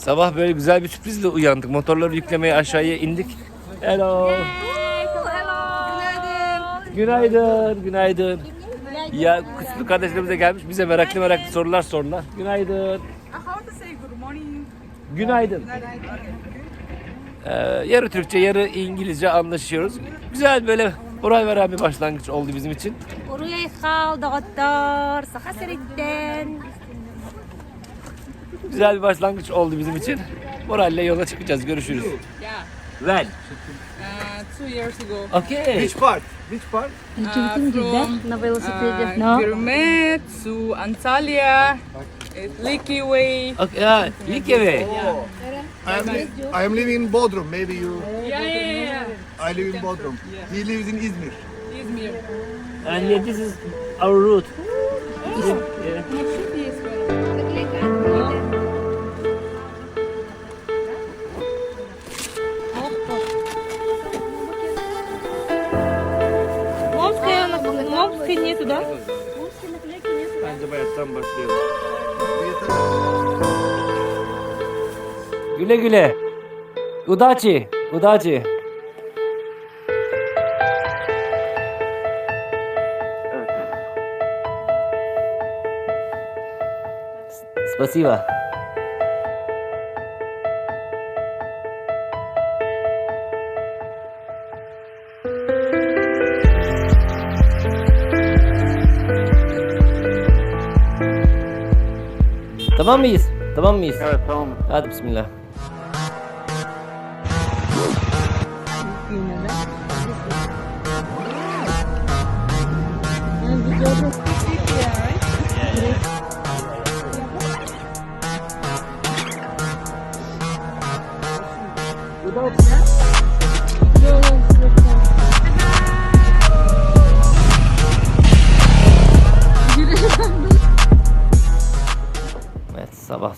Sabah böyle güzel bir sürprizle uyandık. Motorları yüklemeye aşağıya indik. Hello. Günaydın, günaydın. Ya kutlu kardeşlerimiz de gelmiş bize meraklı meraklı sorular sordular. Günaydın. Günaydın. Ee, yarı Türkçe, yarı İngilizce anlaşıyoruz. Güzel böyle moral veren bir başlangıç oldu bizim için. Uruya ikal, doktor, saka seritten. Güzel bir başlangıç oldu bizim için. Moralle yola çıkacağız. Görüşürüz. Yeah, Well. uh, two years ago. Okay. Which part? Which part? Uh, from на велосипеде. uh, Gürmet to Antalya, it's Licky Way. Okay. Ha, Likeve. I am, I am living in Bodrum. Maybe you. Yeah, yeah, yeah, yeah. I live in Bodrum. He lives in Izmir. İzmir. And this is our route. Yeah. Момская, Güle güle. Udachi. Udachi. Спасибо. Tamam mıyız? Tamam mıyız? Evet tamam. Hadi bismillah.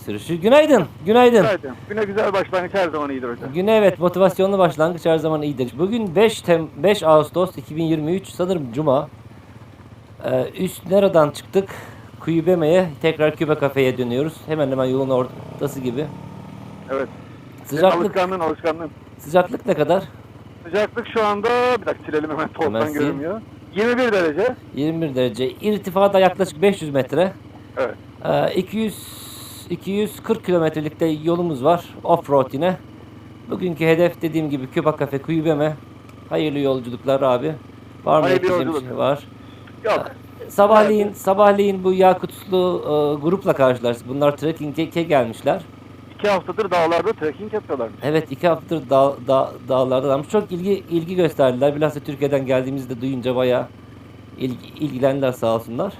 Sürüşü. Günaydın. Günaydın. Günaydın. Güne güzel başlangıç her zaman iyidir hocam. Güne evet motivasyonlu başlangıç her zaman iyidir. Bugün 5 Tem 5 Ağustos 2023 sanırım Cuma. Ee, üst nereden çıktık? Kuyubeme'ye tekrar Kübe kafeye dönüyoruz. Hemen hemen yolun ortası gibi. Evet. Sıcaklık Alışkanlığın alışkanlığın. sıcaklık ne kadar? Sıcaklık şu anda bir dakika silelim hemen tozdan görünmüyor. 21 derece. 21 derece. İrtifada yaklaşık 500 metre. Evet. Ee, 200 240 kilometrelikte yolumuz var off-road yine. Bugünkü hedef dediğim gibi Küba Kafe Kuyubeme. Hayırlı yolculuklar abi. Var mı Hayırlı ekleyeceğim yolculuk. şey var? Yok. Sabahleyin sabahleyin bu Yakutlu e, grupla karşılaştık. Bunlar trekking'e gelmişler. İki haftadır dağlarda trekking yapıyorlar. Evet iki haftadır dağ, dağ, dağlardalarmış. Çok ilgi ilgi gösterdiler. Bilhassa Türkiye'den geldiğimizde duyunca bayağı ilgi, ilgilendiler sağ olsunlar.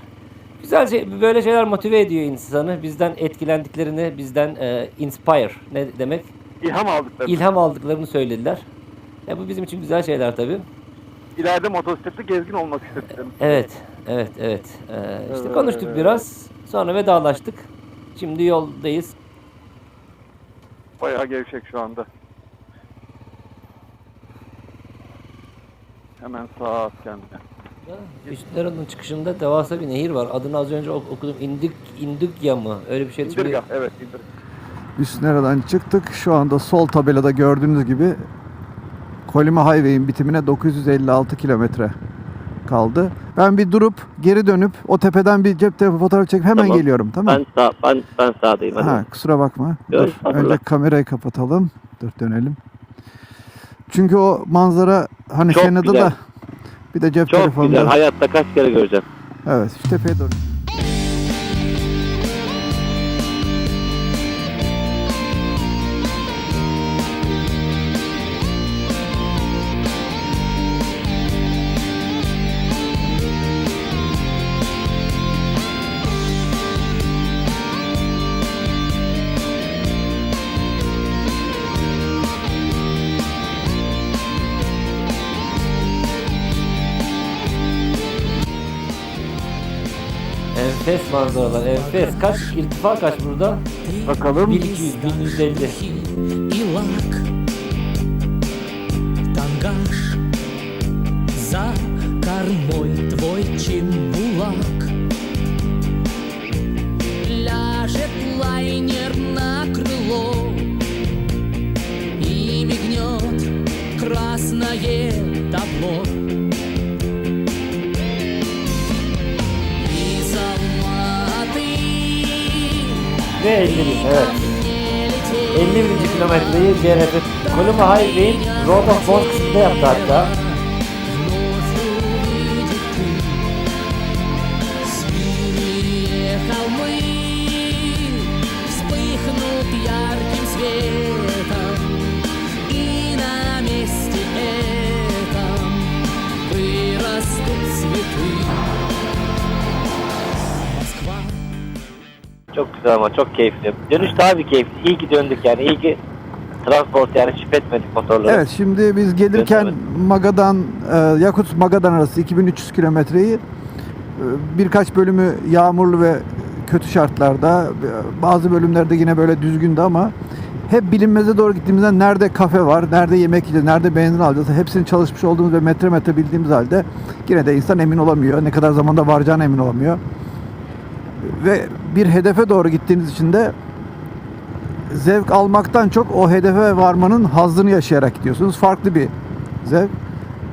Güzel şey, böyle şeyler motive ediyor insanı. Bizden etkilendiklerini, bizden e, inspire ne demek? İlham aldıkları. İlham aldıklarını söylediler. E, bu bizim için güzel şeyler tabii. İleride motosikletli gezgin olmak istedim. Evet, evet, evet. Ee, işte Evet. konuştuk biraz. Sonra vedalaştık. Şimdi yoldayız. Bayağı gevşek şu anda. Hemen sağa at kendine. Üstlerin çıkışında devasa bir nehir var. Adını az önce ok- okudum. İndik, İndikya mı? Öyle bir şey. İndirga. Evet indirga. Üst nereden çıktık? Şu anda sol tabelada gördüğünüz gibi Kolima Highway'in bitimine 956 kilometre kaldı. Ben bir durup geri dönüp o tepeden bir cep telefonu fotoğraf çekip hemen Tamam. geliyorum tamam Ben sağ ben ben sağdayım. hadi. Ha, kusura bakma. Dur, önce kamerayı kapatalım. Dur dönelim. Çünkü o manzara hani Çok Şena'da güzel. da bir de cep Çok telefonunda. güzel. Hayatta kaç kere göreceğim. Evet, şu tepeye doğru. Enfes manzaralar. Enfes. Kaç? irtifa kaç burada? Bakalım. 1200, 1150. kilometre 50 bin. Evet. 50 bininci kilometreyi CRF Koluma Highway'in Road of Bond kısmında yaptı hatta. Güzel ama çok keyifli. Dönüş daha bir keyifli. İyi ki döndük yani. İyi ki transport yani şifretmedik motorları. Evet şimdi biz gelirken. Magadan e, Yakut Magadan arası 2300 kilometreyi e, birkaç bölümü yağmurlu ve kötü şartlarda e, bazı bölümlerde yine böyle düzgündü ama hep bilinmeze doğru gittiğimizde nerede kafe var, nerede yemek yiyeceğiz, nerede benzin alacağız hepsini çalışmış olduğumuz ve metre metre bildiğimiz halde yine de insan emin olamıyor. Ne kadar zamanda varacağına emin olamıyor. Ve bir hedefe doğru gittiğiniz için de zevk almaktan çok o hedefe varmanın hazzını yaşayarak gidiyorsunuz. Farklı bir zevk.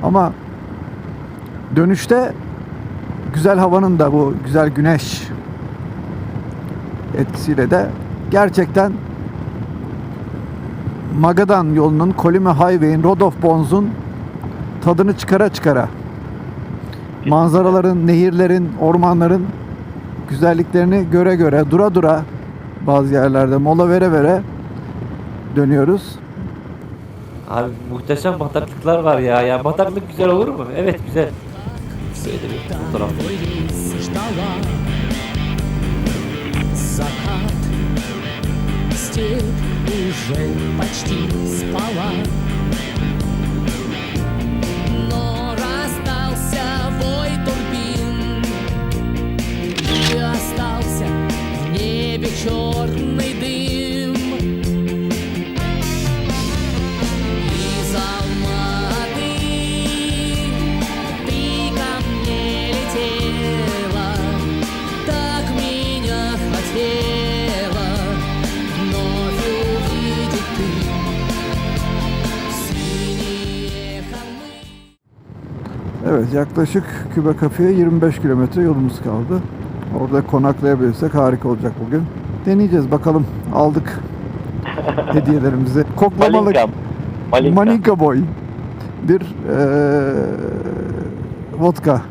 Ama dönüşte güzel havanın da bu güzel güneş etkisiyle de gerçekten Magadan yolunun Kolime Highway'in Road of Bones'un tadını çıkara çıkara manzaraların, nehirlerin, ormanların güzelliklerini göre göre, dura dura bazı yerlerde mola vere vere dönüyoruz. Abi muhteşem bataklıklar var ya. Ya bataklık güzel olur mu? Evet güzel. Böyle bir fotoğraf. Твой рейс ждала Закат Степь уже почти спала небе черный дым Из Алматы ты ко мне летела, так меня хотела вновь увидеть ты. Синие холмы. Evet yaklaşık Kübe Kafe'ye 25 kilometre yolumuz kaldı. Orada konaklayabilirsek harika olacak bugün. Deneyeceğiz bakalım. Aldık hediyelerimizi. Koklamalık Malinka. Malinka. Maninka Boy bir eee vodka.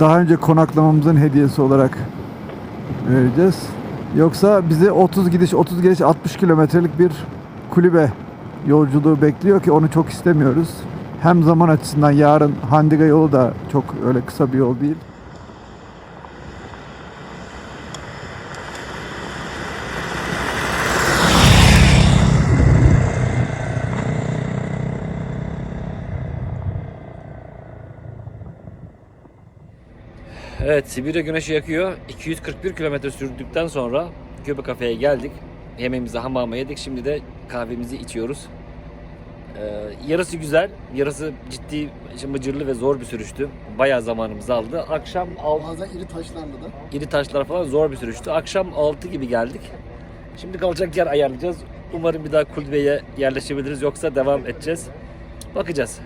Daha önce konaklamamızın hediyesi olarak vereceğiz. Yoksa bizi 30 gidiş 30 geliş 60 kilometrelik bir kulübe yolculuğu bekliyor ki onu çok istemiyoruz. Hem zaman açısından yarın Handiga yolu da çok öyle kısa bir yol değil. Evet Sibirya güneşi yakıyor. 241 kilometre sürdükten sonra Kübe kafeye geldik. Yemeğimizi hamama yedik. Şimdi de kahvemizi içiyoruz. Ee, yarısı güzel. Yarısı ciddi, mıcırlı ve zor bir sürüştü. Bayağı zamanımızı aldı. Akşam 6 Bazen iri taşlarla da. iri taşlar falan zor bir sürüştü. Akşam 6 gibi geldik. Şimdi kalacak yer ayarlayacağız. Umarım bir daha kulübeye yerleşebiliriz. Yoksa devam edeceğiz. Bakacağız.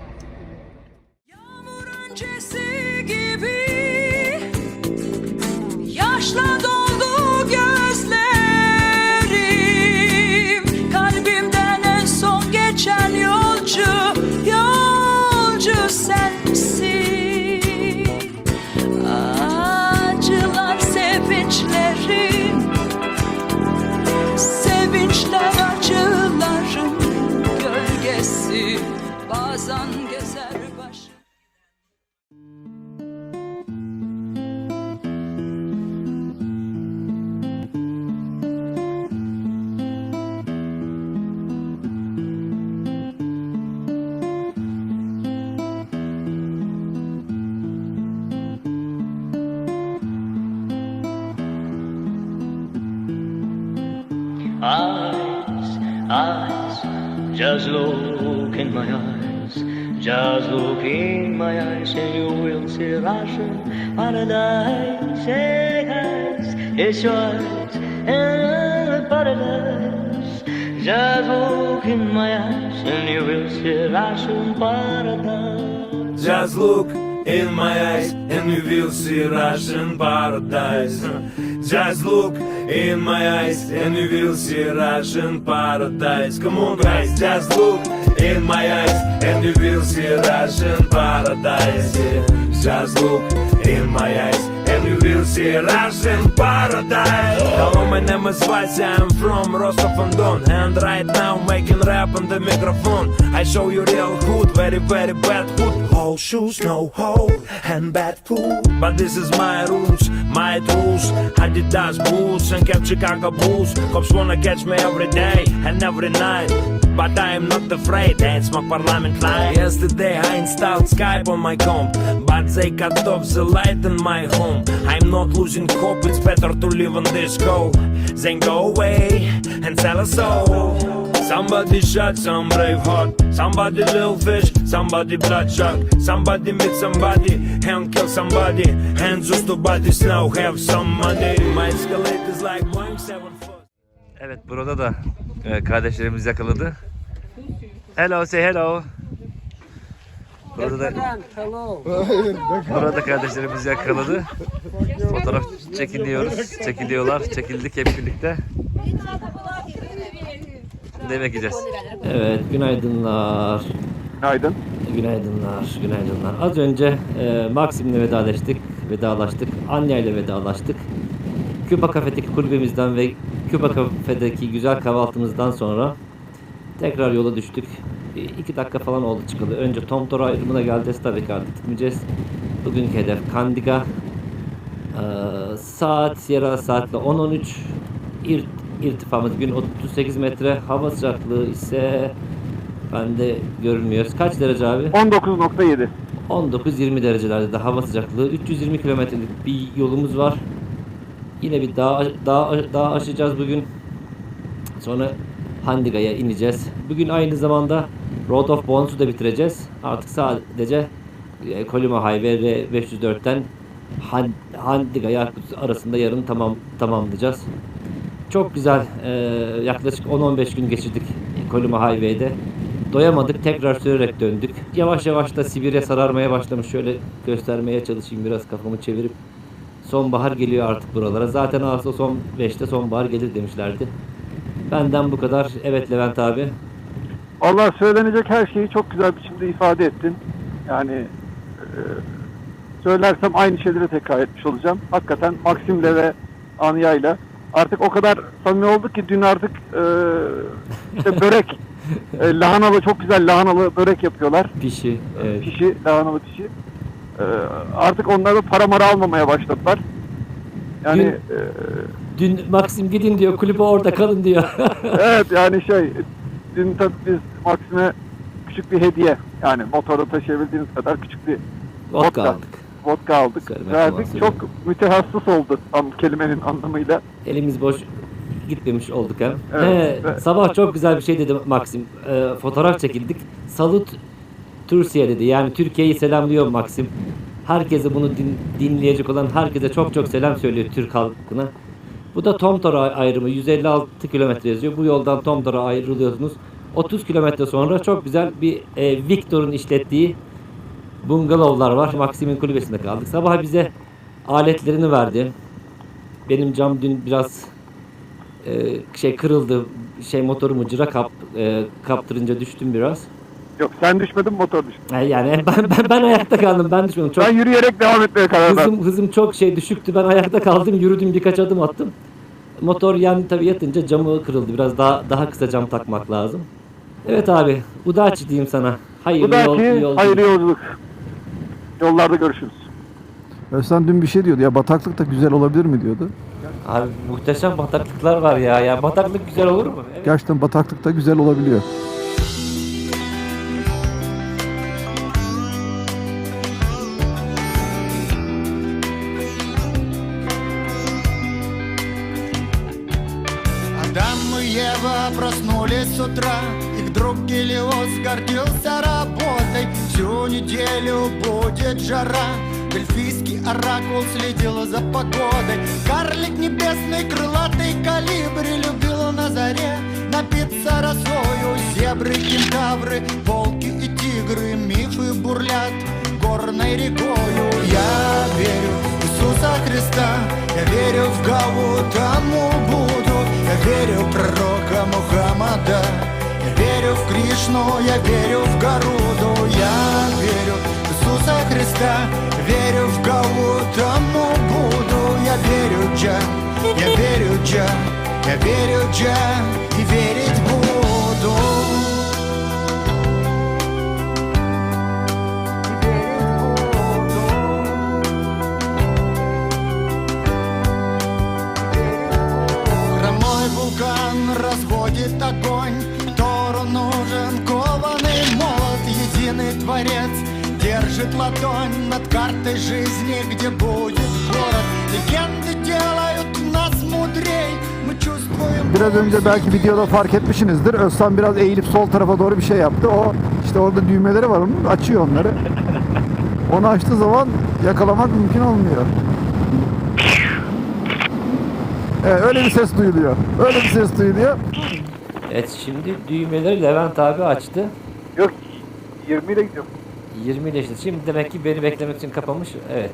Bazen see Russian paradise. Look in my eyes, and you will see Russian paradise. Just look in my eyes and you will see Russian paradise. Just look in my eyes and you will see Russian paradise. Come on, guys, just look in my eyes and you will see Russian paradise. Yeah. Just look in my eyes and you will see a Russian paradise. Hello, my name is Vasya, I'm from Rostov-on-Don and right now making rap on the microphone. I show you real hood, very very bad hood. All shoes, no hole and bad food. But this is my rules, my rules. Adidas boots and kept Chicago Bulls. Cops wanna catch me every day and every night. But I am not afraid, that's my parliament line. Yesterday I installed Skype on my comp, but they cut off the light in my home. I'm not losing hope, it's better to live on this go. Then go away and sell a soul. Somebody shot some brave heart, somebody little fish, somebody bloodshot, somebody meet somebody and kill somebody, and just to bodies now have some money. My escalate is like Boeing 7 Evet burada da e, kardeşlerimiz yakaladı. Hello say hello. Burada da burada kardeşlerimiz yakaladı. Fotoğraf çekiliyoruz. Çekiliyorlar. Çekildik hep birlikte. Şimdi yemek yiyeceğiz. Evet günaydınlar. Günaydın. Günaydınlar, günaydınlar. Az önce e, Maksim'le vedalaştık, vedalaştık. Anya ile vedalaştık. Küba Kafe'deki kulübemizden ve Küba Kafe'deki güzel kahvaltımızdan sonra tekrar yola düştük. Bir iki dakika falan oldu çıkalı. Önce Tom Toro ayrımına geleceğiz tabii ki artık gitmeyeceğiz. Bugünkü hedef Kandiga. Ee, saat Sierra saatle 10-13 İrt, irtifamız gün 38 metre. Hava sıcaklığı ise bende görünmüyor. Kaç derece abi? 19.7. 19-20 derecelerde de hava sıcaklığı. 320 kilometrelik bir yolumuz var. Yine bir dağ, dağ, dağ aşacağız bugün. Sonra Handiga'ya ineceğiz. Bugün aynı zamanda Road of Bones'u da bitireceğiz. Artık sadece e, Kolima Highway ve 504'ten Han- Handiga'ya arasında yarın tamam tamamlayacağız. Çok güzel. e, yaklaşık 10-15 gün geçirdik Kolima Highway'de. Doyamadık. Tekrar sürerek döndük. Yavaş yavaş da Sibirya sararmaya başlamış. Şöyle göstermeye çalışayım biraz kafamı çevirip. Sonbahar geliyor artık buralara. Zaten Ağustos 15'te sonbahar gelir demişlerdi. Benden bu kadar. Evet Levent abi. Allah söylenecek her şeyi çok güzel biçimde ifade ettin. Yani e, söylersem aynı şeyleri tekrar etmiş olacağım. Hakikaten Maksim'le ve Anya'yla artık o kadar samimi olduk ki dün artık e, işte börek, e, lahanalı çok güzel lahanalı börek yapıyorlar. Pişi. Evet. Pişi, lahanalı pişi. E, artık onlar da para mara almamaya başladılar. Yani Dün- e, Dün Maxim gidin diyor. Kulübe orada kalın diyor. evet yani şey dün tabii biz Maksim'e küçük bir hediye yani motorda taşıyabildiğiniz kadar küçük bir Vodka Vodka. aldık. Vodka aldık. Söylemek Verdik. Çok mütehassıs oldu tam kelimenin anlamıyla. Elimiz boş gitmemiş olduk hem. Evet, He, evet. sabah çok güzel bir şey dedi Maxim. Ee, fotoğraf çekildik. Salut Türkiye dedi. Yani Türkiye'yi selamlıyor Maxim. Herkese bunu din- dinleyecek olan herkese çok çok selam söylüyor Türk halkına. Bu da Tomtora ayrımı 156 kilometre yazıyor. Bu yoldan Tomtora ayrılıyorsunuz. 30 kilometre sonra çok güzel bir e, Victor'un işlettiği bungalovlar var. Maxim'in kulübesinde kaldık. Sabah bize aletlerini verdi. Benim cam dün biraz e, şey kırıldı. Şey motorumu cıra kap, e, kaptırınca düştüm biraz. Yok sen düşmedin motor düştü. E, Yani ben, ben, ben ayakta kaldım. Ben düşmedim. Çok Ben yürüyerek devam etmeye karar verdim. hızım hızım çok şey düşüktü. Ben ayakta kaldım. Yürüdüm birkaç adım attım. Motor yan tabii yatınca camı kırıldı. Biraz daha daha kısa cam takmak lazım. Evet abi. Udaç diyeyim sana. Hayırlı Bu yol, dahaki yol. hayırlı yolculuk. Yollarda görüşürüz. Özlem dün bir şey diyordu ya bataklık da güzel olabilir mi diyordu. Abi muhteşem bataklıklar var ya. Ya bataklık güzel olur mu? Evet. Gerçekten bataklık da güzel olabiliyor. Адам и Ева проснулись с утра Их друг Гелиос гордился работой. Всю неделю будет жара. Дельфийский оракул следил за погодой. Карлик небесный, крылатый калибри Любил на заре напиться росою. Зебры, кентавры, волки и тигры Мифы бурлят горной рекой Христа Я верю в Гаутаму Буду. Я верю в пророка Мухаммада Я верю в Кришну, я верю в Гаруду Я верю в Иисуса Христа. Верю в Гаутаму Буду Я верю Джа, я верю Джа Я верю Джа и верить буду ладонь Над картой жизни, где будет город Легенды делают нас мудрей Мы чувствуем Biraz önce belki videoda fark etmişsinizdir. Özcan biraz eğilip sol tarafa doğru bir şey yaptı. O işte orada düğmeleri var onun. Açıyor onları. Onu açtığı zaman yakalamak mümkün olmuyor. Evet öyle bir ses duyuluyor. Öyle bir ses duyuluyor. Evet şimdi düğmeleri Levent abi açtı. Yok 20 ile gidiyorum. 20 ile işte. Şimdi demek ki beni beklemek için kapamış. Evet.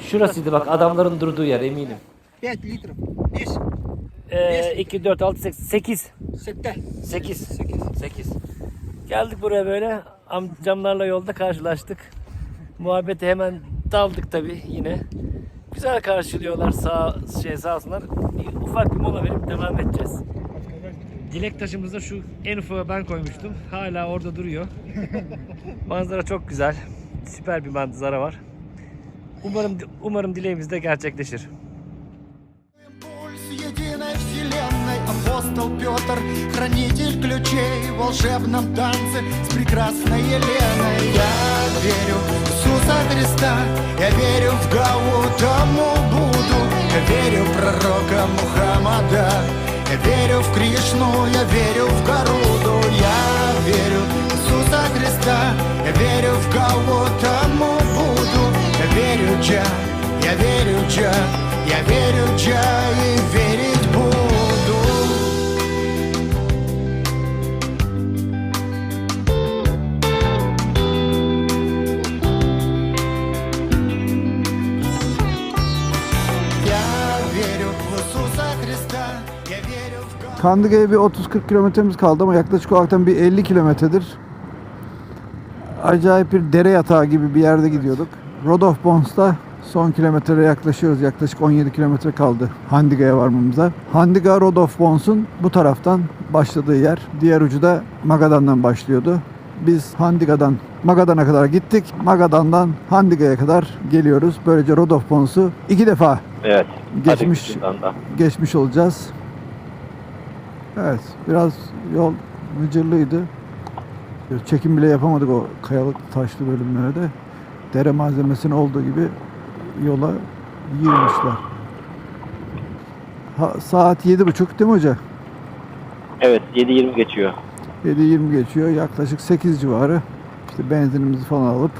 Şurasıydı bak adamların durduğu yer eminim. 5 litre 5 Ee, 2, 4, 6, 8, 8. 7 8. 8. 8. Geldik buraya böyle. Amcamlarla yolda karşılaştık. Muhabbete hemen daldık tabi yine. Güzel karşılıyorlar sağ şey sağ olsunlar. Bir ufak bir mola verip devam edeceğiz. Dilek taşımızda şu en ufağı ben koymuştum. Hala orada duruyor. manzara çok güzel. Süper bir manzara var. Umarım umarım dileğimiz de gerçekleşir. Пульс единой вселенной Апостол Петр, хранитель ключей В волшебном танце с прекрасной Еленой Я верю в Иисуса Христа Я верю в Гаутаму Буду Я верю в пророка Мухаммада Я верю в Кришну, я верю в Гаруду Я верю в Иисуса Христа. Я верю в Гаутаму Буду. Я верю Джа, я верю Джа я верю, Джа, и верить Kandıga'ya bir 30-40 kilometremiz kaldı ama yaklaşık olarak bir 50 kilometredir. Acayip bir dere yatağı gibi bir yerde gidiyorduk. Rodolf Bons'ta son kilometreye yaklaşıyoruz. Yaklaşık 17 kilometre kaldı Handiga'ya varmamıza. Handiga Rodolf Bons'un bu taraftan başladığı yer. Diğer ucu da Magadan'dan başlıyordu. Biz Handiga'dan Magadan'a kadar gittik. Magadan'dan Handiga'ya kadar geliyoruz. Böylece Rodolf Bons'u iki defa Evet. Geçmiş. Geçmiş olacağız. Evet, biraz yol mıcırlıydı. Çekim bile yapamadık o kayalık taşlı bölümlere de. Dere malzemesinin olduğu gibi yola yığmışlar. Ha, saat yedi buçuk değil mi hoca? Evet 7.20 geçiyor. 7.20 geçiyor. Yaklaşık 8 civarı. İşte benzinimizi falan alıp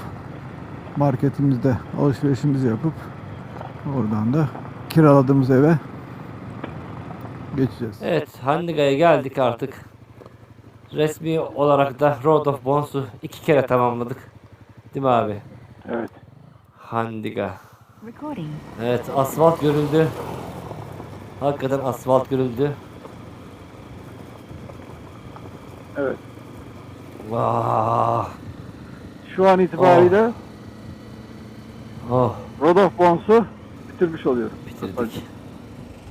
marketimizde alışverişimizi yapıp oradan da kiraladığımız eve geçeceğiz. Evet, Handiga'ya geldik artık. Resmi olarak da Road of Bons'u iki kere tamamladık. Değil mi abi? Evet. Handiga. Evet, asfalt görüldü. Hakikaten asfalt görüldü. Evet. Vah. Şu an itibariyle Oh, Rodolf Bons'u bitirmiş oluyoruz. bitirdik.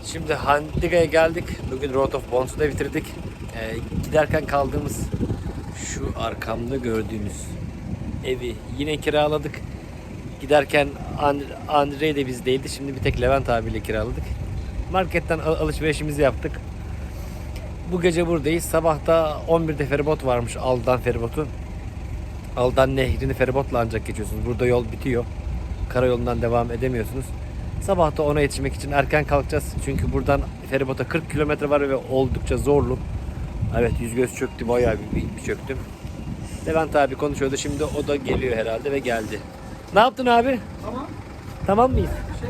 Şimdi Handiga'ya geldik. Bugün Road of Bons'u da bitirdik. Ee, giderken kaldığımız şu arkamda gördüğünüz evi yine kiraladık. Giderken An- Andre de bizdeydi. Şimdi bir tek Levent abiyle kiraladık. Marketten al- alışverişimizi yaptık. Bu gece buradayız. Sabahta 11'de feribot varmış. Aldan feribotu. Aldan nehrini feribotla ancak geçiyorsunuz. Burada yol bitiyor. Karayolundan devam edemiyorsunuz. Sabah da ona yetişmek için erken kalkacağız. Çünkü buradan feribota 40 kilometre var ve oldukça zorlu. Evet yüz göz çöktü bayağı bir, bir, bir çöktüm. Levent abi konuşuyordu şimdi o da geliyor herhalde ve geldi. Ne yaptın abi? Tamam. Tamam mıyız? Şey,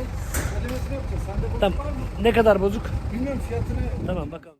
Tamam. Ne kadar bozuk? Bilmiyorum fiyatını Tamam bakalım.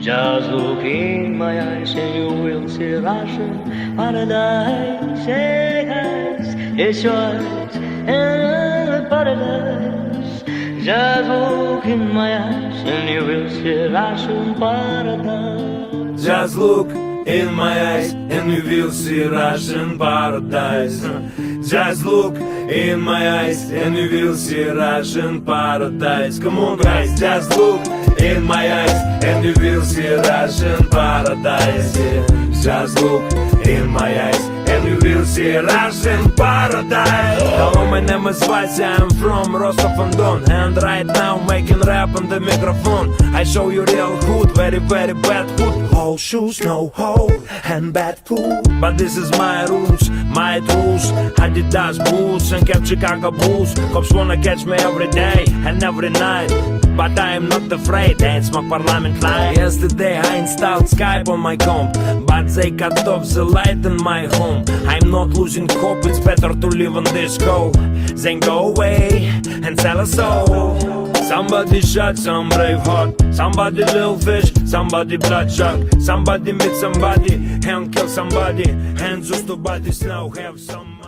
Just look in my eyes, and you will see Russian paradise. Guys, it's yours, and paradise. Just look in my eyes, and you will see Russian paradise. Just look in my eyes and you will see Russian paradise. Just look in my eyes and you will see Russian paradise. Come on, guys, just look in my eyes and you will see Russian paradise. Yeah. Just look in my eyes and you will see Russian paradise. Hello, my name is Vasya, I'm from Rostov-on-Don And right now making rap on the microphone. I show you real hood, very very bad hood All shoes, no hole, and bad food. But this is my rules, my rules Adidas boots and kept Chicago Bulls Cops wanna catch me every day and every night. But I am not afraid, that's my parliament line. Yesterday I installed Skype on my comp But they cut off the light in my home I'm not losing hope, it's better to live on this go Then go away and sell a soul. Somebody shot some brave heart Somebody little fish, somebody bloodshot Somebody meet somebody and kill somebody. And just to bodies now have some